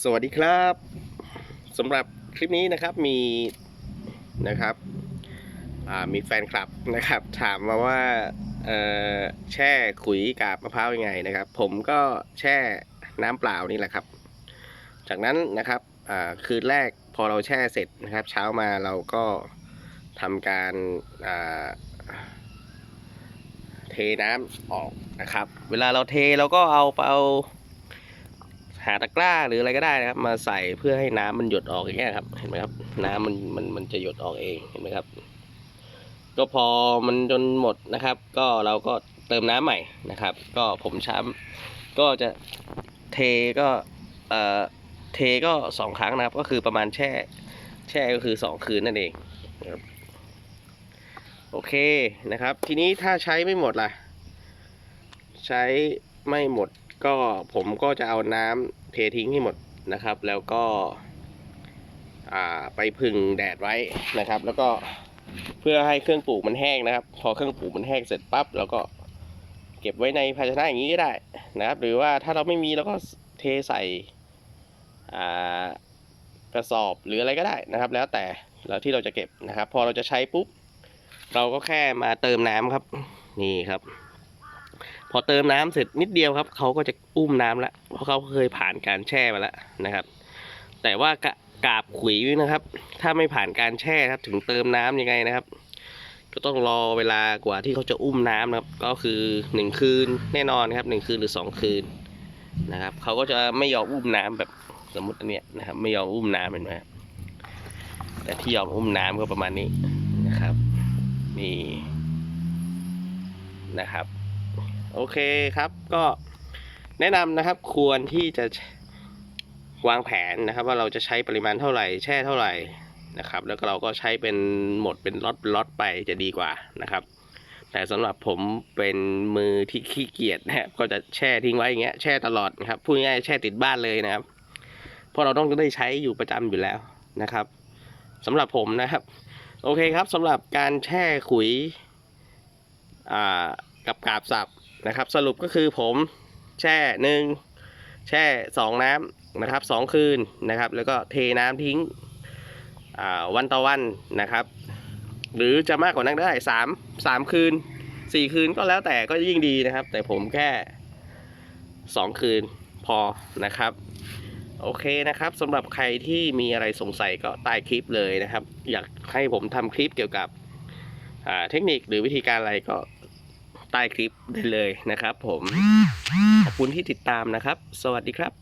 สวัสดีครับสำหรับคลิปนี้นะครับมีนะครับมีแฟนคลับนะครับ ถามมาว่าแช่ขุยกาบมะพร้าวยังไงนะครับ ผมก็แช่น้ำเปล่านี่แหละครับ จากนั้นนะครับคืนแรกพอเราแช่เสร็จนะครับ เช้ามาเราก็ทำการเทน้ำออกนะครับ เวลาเราเทเราก็เอาเอา หาตะกร้าหรืออะไรก็ได้นะครับ มาใส่เพื่อให้น้ำมันหยดออกอย่างเงี้ยครับ เห็นไหมครับ น้ำมันมันมันจะหยดออกเองเห็นไหมครับ ก็พอมันจนหมดนะครับ ก็เราก็เติมน้ำใหม่นะครับ ก็ผมช้ำก็จะเทก็เอ่อเทก็สองครั้งนะครับ ก็คือประมาณแช่ แช่ก็คือสองคืนนั่นเองครับโอเคนะครับ ทีนี้ถ้าใช้ไม่หมดล่ะ ใช้ไม่หมด ก็ผมก็จะเอาน้ำเททิ้งให้หมดนะครับ แล้วก็ไปพึ่งแดดไว้นะครับ แล้วก็เพื่อให้เครื่องปลูกมันแห้งนะครับ พอเครื่องปลูกมันแห้งเสร็จปั๊บเราก็เก็บไว้ในภาชนะอย่างนี้ก็ได้นะครับ หรือว่าถ้าเราไม่มีเราก็เทใส่กระสอบหรืออะไรก็ได้นะครับ แล้วแต่แล้วที่เราจะเก็บนะครับ พอเราจะใช้ปุ๊บเราก็แค่มาเติมน้ำครับ นี่ครับ พอเติมน้ำเสร็จนิดเดียวครับเขาก็จะอุ้มน้ำแล้วเพราะเขาเคยผ่านการแช่มาแล้วนะครับ แต่ว่ากะกาบขุยนะครับ ถ้าไม่ผ่านการแช่ครับ ถึงเติมน้ำยังไงนะครับ ก็ต้องรอเวลากว่าที่เขาจะอุ้มน้ำนะครับ ก็คือหนึ่งคืนแน่นอนครับหนึ่งคืนหรือสองคืนนะครับเขาก็จะไม่ยอมอุ้มน้ำแบบสมมติอันเนี้ยนะครับ ไม่ยอมอุ้มน้ำเห็นไหมครับแต่ที่ยอมอุ้มน้ำก็ประมาณนี้นะครับ นี่นะครับ โอเคครับก็แนะนำนะครับควรที่จะวางแผนนะครับ ว่าเราจะใช้ปริมาณเท่าไหร่ แช่เท่าไหร่นะครับ แล้วก็เราก็ใช้เป็นหมดเป็นล็อตล็อตไปจะดีกว่านะครับ แต่สำหรับผมเป็นมือที่ขี้เกียจนะครับก็จะแช่ทิ้งไว้อย่างเงี้ยแช่ตลอดนะครับพูดง่ายแช่ติดบ้านเลยนะครับเพราะเราต้องได้ใช้อยู่ประจำอยู่แล้วนะครับสำหรับผมนะครับ โอเคครับสำหรับการแช่ขุยกับกาบสับ นะครับ สรุปก็คือผมแช่หนึ่งแช่สองน้ำนะครับสองคืนนะครับ แล้วก็เทน้ำทิ้งวันต่อวันนะครับ หรือจะมากกว่านั้นได้สามสามคืนสี่คืนก็แล้วแต่ก็ยิ่งดีนะครับ แต่ผมแค่สองคืนพอนะครับโอเคนะครับสำหรับใครที่มีอะไรสงสัยก็ใต้คลิปเลยนะครับ อยากให้ผมทำคลิปเกี่ยวกับเทคนิคหรือวิธีการอะไรก็ ใต้คลิปได้เลยนะครับผม ขอบคุณที่ติดตามนะครับ สวัสดีครับ